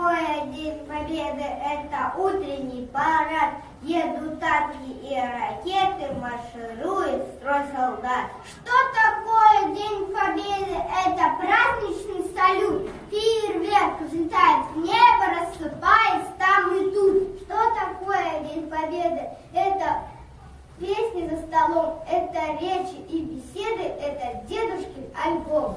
такое День Победы? Это утренний парад. Едут танки и ракеты, марширует строй солдат. Что такое День Победы? Это праздничный салют. Фейерверк взлетает в небо, рассыпаясь там и тут. Что такое День Победы? Это песни за столом, это речи и беседы, это дедушкин альбом.